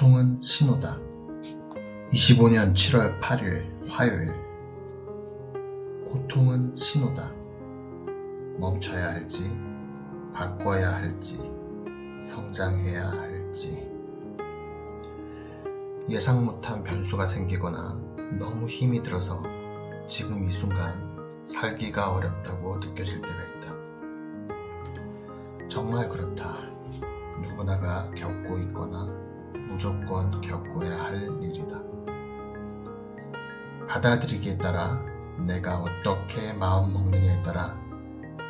고통은 신호다. 25년 7월 8일 화요일. 고통은 신호다. 멈춰야 할지, 바꿔야 할지, 성장해야 할지. 예상 못한 변수가 생기거나 너무 힘이 들어서 지금 이 순간 살기가 어렵다고 느껴질 때가 있다. 정말 그렇다. 누구나가 겪고 있거나 무조건 겪어야 할 일이다. 받아들이기에 따라 내가 어떻게 마음 먹느냐에 따라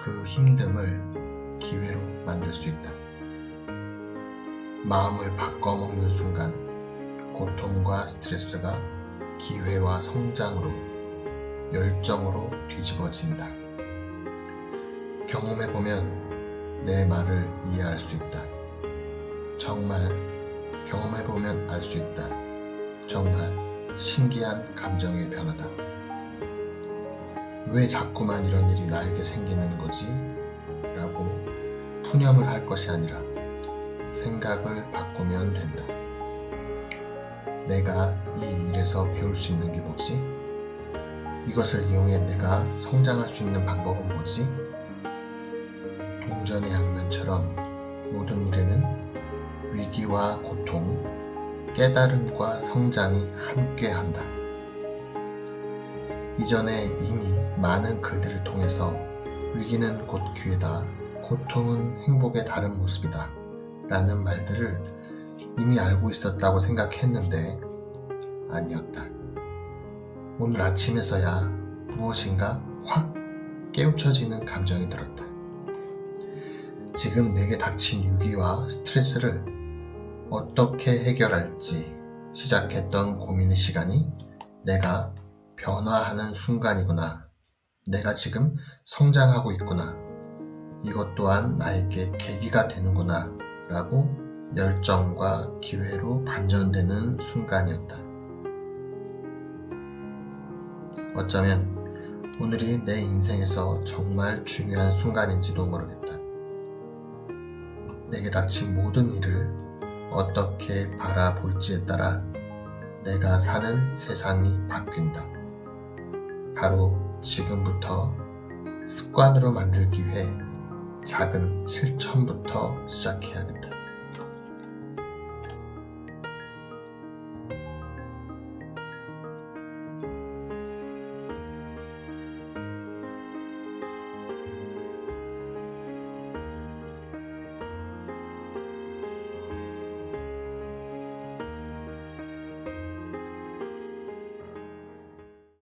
그 힘듦을 기회로 만들 수 있다. 마음을 바꿔 먹는 순간 고통과 스트레스가 기회와 성장으로 열정으로 뒤집어진다. 경험해보면 내 말을 이해할 수 있다. 정말 경험해보면 알 수 있다. 정말 신기한 감정의 변화다. 왜 자꾸만 이런 일이 나에게 생기는 거지? 라고 푸념을 할 것이 아니라 생각을 바꾸면 된다. 내가 이 일에서 배울 수 있는 게 뭐지? 이것을 이용해 내가 성장할 수 있는 방법은 뭐지? 동전의 양면처럼 모든 일에는 위기와 고통, 깨달음과 성장이 함께한다. 이전에 이미 많은 글들을 통해서 위기는 곧 기회다, 고통은 행복의 다른 모습이다 라는 말들을 이미 알고 있었다고 생각했는데 아니었다. 오늘 아침에서야 무엇인가 확 깨우쳐지는 감정이 들었다. 지금 내게 닥친 위기와 스트레스를 어떻게 해결할지 시작했던 고민의 시간이 내가 변화하는 순간이구나. 내가 지금 성장하고 있구나. 이것 또한 나에게 계기가 되는구나. 라고 열정과 기회로 반전되는 순간이었다. 어쩌면 오늘이 내 인생에서 정말 중요한 순간인지도 모르겠다. 내게 닥친 모든 일을 어떻게 바라볼지에 따라 내가 사는 세상이 바뀐다. 바로 지금부터 습관으로 만들기 위해 작은 실천부터 시작해야겠다.